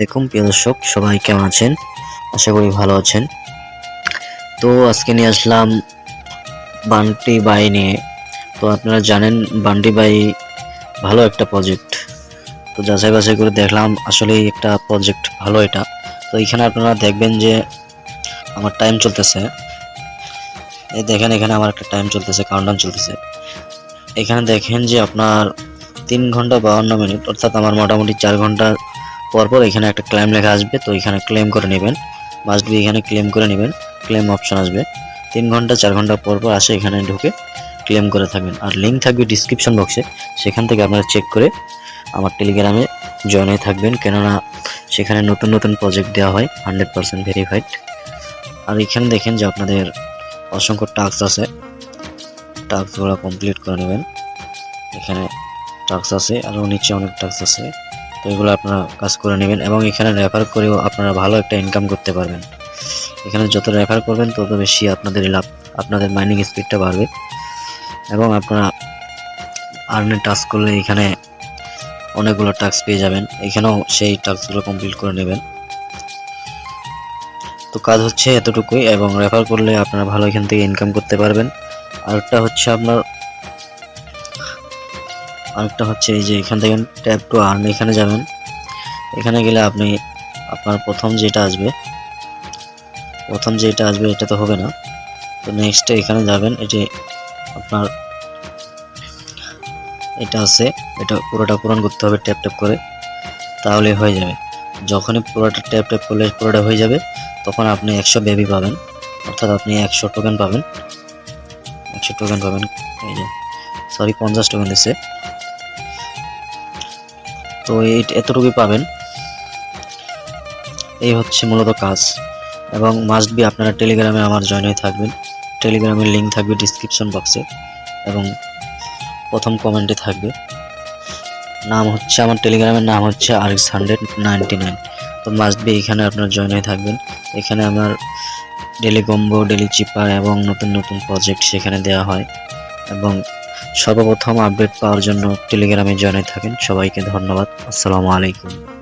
দেখুন, প্রিয় দর্শক, সবাই কেমন আছেন? আশা করি ভালো আছেন। তো আজকে নিয়ে আসলাম বান্টি বাই নিয়ে। তো আপনারা জানেন, বান্টি বাই ভালো একটা প্রজেক্ট তো যাচাই বাছাই করে দেখলাম আসলে একটা প্রজেক্ট ভালো এটা। তো এখানে আপনারা দেখবেন যে আমার টাইম চলতেছে। এই দেখেন, এখানে আমার একটা টাইম চলতেছে কাউন্টডাউন চলতেছে। এখানে দেখেন যে আপনার তিন ঘণ্টা বাউন্ন মিনিট, অর্থাৎ আমার মোটামুটি চার ঘণ্টা পর পর এখানে একটা ক্লেম লেখা আসবে, তো এখানে ক্লেম করে নেবেন। মাস্ট বি এখানে ক্লেম করে নেবেন ক্লেম অপশন আসবে। তিন ঘণ্টা, চার ঘণ্টা পর পর আসে এখানে ঢুকে ক্লেম করে থাকবেন। আর লিঙ্ক থাকবে ডিসক্রিপশন বক্সে সেখান থেকে আপনারা চেক করে আমার টেলিগ্রামে জয়েন হয়ে থাকবেন। কেননা সেখানে নতুন নতুন প্রজেক্ট দেওয়া হয় হান্ড্রেড পার্সেন্ট ভেরিফাইড আর এখানে দেখেন যে আপনাদের অসংখ্য টাস্ক আছে। টাস্কগুলো কমপ্লিট করে নেবেন। এখানে টাস্ক আছে আরও নিচে অনেক টাস্ক আছে। তো এগুলো আপনারা কাজ করে নেবেন এবং এখানে রেফার করেও আপনারা ভালো একটা ইনকাম করতে পারবেন। এখানে যত রেফার করবেন, তত বেশি আপনাদের লাভ, আপনাদের মাইনিং স্পিডটা বাড়বে। এবং আপনারা আর্নে টাস্ক করলে এখানে অনেকগুলো টাস্ক পেয়ে যাবেন। এখানেও সেই টাস্কগুলো কমপ্লিট করে নেবেন। তো কাজ হচ্ছে এতটুকুই এবং রেফার করলে আপনারা ভালো এখান থেকে ইনকাম করতে পারবেন। আরেকটা হচ্ছে আপনার আরেকটা হচ্ছে এই যে এখান থেকে ট্যাপ টু আর্ন এখানে যাবেন। এখানে গেলে আপনি আপনার প্রথম যেটা আসবে, প্রথম যেটা আসবে এটা তো হবে না। তো নেক্সট এখানে যাবেন, এটি আপনার এটা আছে, এটা পুরোটা পূরণ করতে হবে ট্যাপ ট্যাপ করে, তাহলে হয়ে যাবে। যখনই পুরোটা ট্যাপ ট্যাপ করলে পুরোটা হয়ে যাবে, তখন আপনি একশো বেবি পাবেন। অর্থাৎ আপনি একশো টোকেন পাবেন। একশো টোকেন পাবেন, এই যে সরি পঞ্চাশ টোকেন দিচ্ছে তো এতটুকুই পাবেন। এই হচ্ছে মূলত কাজ। এবং মাস্ট বি আপনারা টেলিগ্রামে আমার জয়েন হয়ে থাকবেন। টেলিগ্রামের লিঙ্ক থাকবে ডিসক্রিপশন বক্সে এবং প্রথম কমেন্টে থাকবে। নাম হচ্ছে, আমার টেলিগ্রামের নাম হচ্ছে আর হান্ড্রেড নাইনটি নাইন। তো মাস্ট বি এখানে আপনার জয়েন হয়ে থাকবেন। এখানে আমার ডেলি কম্বো ডেলি চিপার এবং নতুন নতুন প্রজেক্ট সেখানে দেওয়া হয়। এবং সর্বপ্রথম আপডেট পাওয়ার জন্য টেলিগ্রামে জয়েন থাকেন। সবাইকে ধন্যবাদ। আসসালামু আলাইকুম।